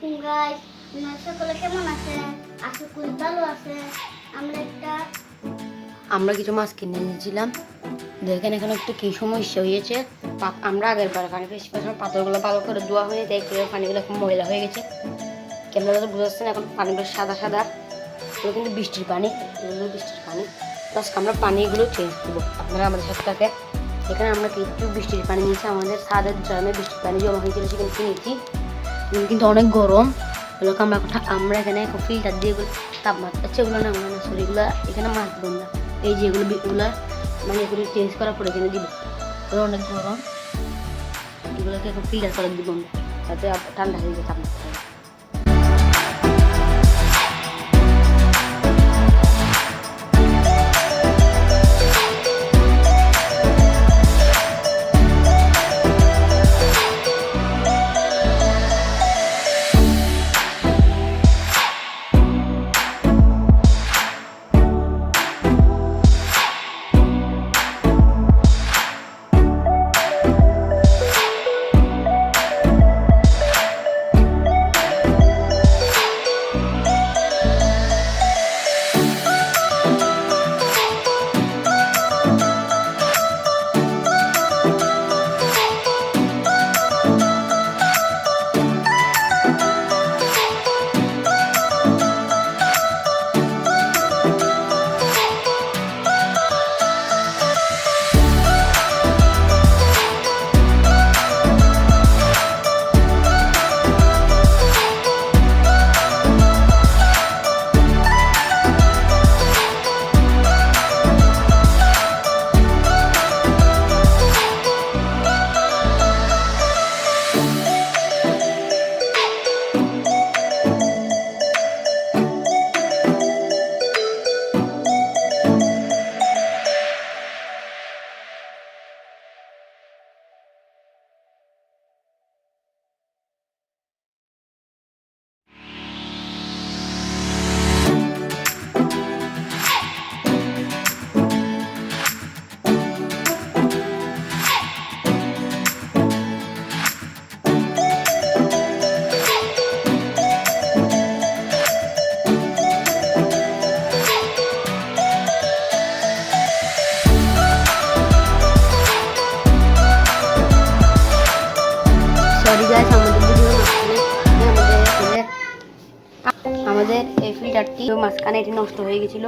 আলাইকুম গাইস সকলে কেমন আছেন আশা করি ভালো আছে। আমরা একটা আমরা কিছু মাছ কিনে নিয়েছিলাম দেখেন এখানে একটু কী সমস্যা হয়েছে। আমরা আগের বার পানি বেশি করেছিলাম পাথরগুলো ভালো করে ধোয়া হয়ে তাই করে পানিগুলো এখন ময়লা হয়ে গেছে। ক্যামেরা তো বুঝতে পারছেন এখন পানিগুলো সাদা সাদা। এগুলো কিন্তু বৃষ্টির পানি, এগুলো বৃষ্টির পানি। প্লাস আমরা পানিগুলো চেঞ্জ করব। আপনারা আমাদের সাথে থাকে এখানে আমরা কিছু বৃষ্টির পানি নিয়েছি, আমাদের ছাদের ড্রামে বৃষ্টির পানি জমা হয়েছিল সেখানে কিনেছি। কিন্তু অনেক গরম। এগুলো আমরা আমরা এখানে ফিল্টার দিয়ে এগুলো তাপমাত্রা সেগুলো না আমরা না সরি এগুলো এখানে মাছ দেবো না এই যে এগুলো এগুলো মানে এগুলো চেঞ্জ করার পরে এখানে দিব। এগুলো অনেক গরম। এগুলোকে এখন ফিল্টার করে দিব আমরা, যাতে ঠান্ডা হয়ে যায় তাপমাত্রা। সরি গাইস আমাদের ভিডিও মাঝখানে আমাদের এই ফিল্টারটি মাঝখানে এটি নষ্ট হয়ে গেছিল।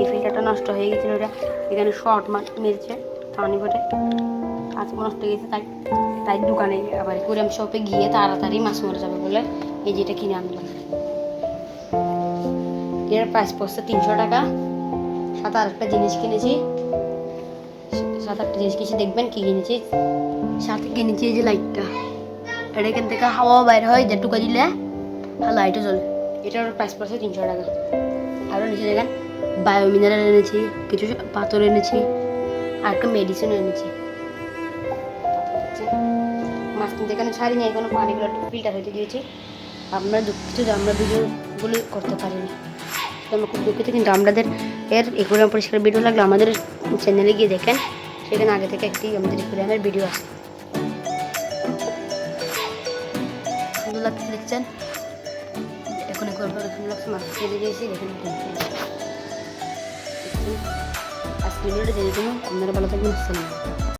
এই ফিল্টারটা নষ্ট হয়ে গেছিল এটা। এখানে শর্ট মেরেছে পানি ভরে আজকে নষ্ট হয়ে গেছে, তাই তাই দোকানে আবার কুরিয়াম শপে গিয়ে তাড়াতাড়ি মাছ মরে যাবে বলে এই যেটা কিনে আনলাম। এর প্রাইস পড়ছে তিনশো টাকা। সাত আর একটা জিনিস কিনেছি। সাত আটটা জিনিস কিনেছি দেখবেন কি কিনেছি সাথে কিনেছি এই যে লাইটটা এটা এখান থেকে হাওয়া বাইর হয় যেটুকু দিলে আর লাইটও জ্বলে এটার প্রাইস পড়ছে তিনশো টাকা আরও নিচে দেখেন বায়ো মিনারেল এনেছি কিছু পাথর এনেছি আর একটা মেডিসিন এনেছি মাছ কিনতে এখানে নিয়ে পানিগুলো একটু ফিল্টার হতে দিয়েছি আমরা দুঃখিত যে আমরা ভিডিওগুলি করতে পারিনি আমরা খুব দুঃখিত কিন্তু আমাদের এর একুরিয়াম পরিষ্কার ভিডিও লাগলে আমাদের চ্যানেলে গিয়ে দেখেন সেখানে আগে থেকে একটি আমাদের একুরিয়ামের ভিডিও আছে। সুন্দর দেখছেন? এখন সুন্দর লাগছে মাছ কেটে দিয়েছি দেখেন আজকে ভিডিওটা দিয়ে আপনারা ভালো থাকবেন, আসসালাম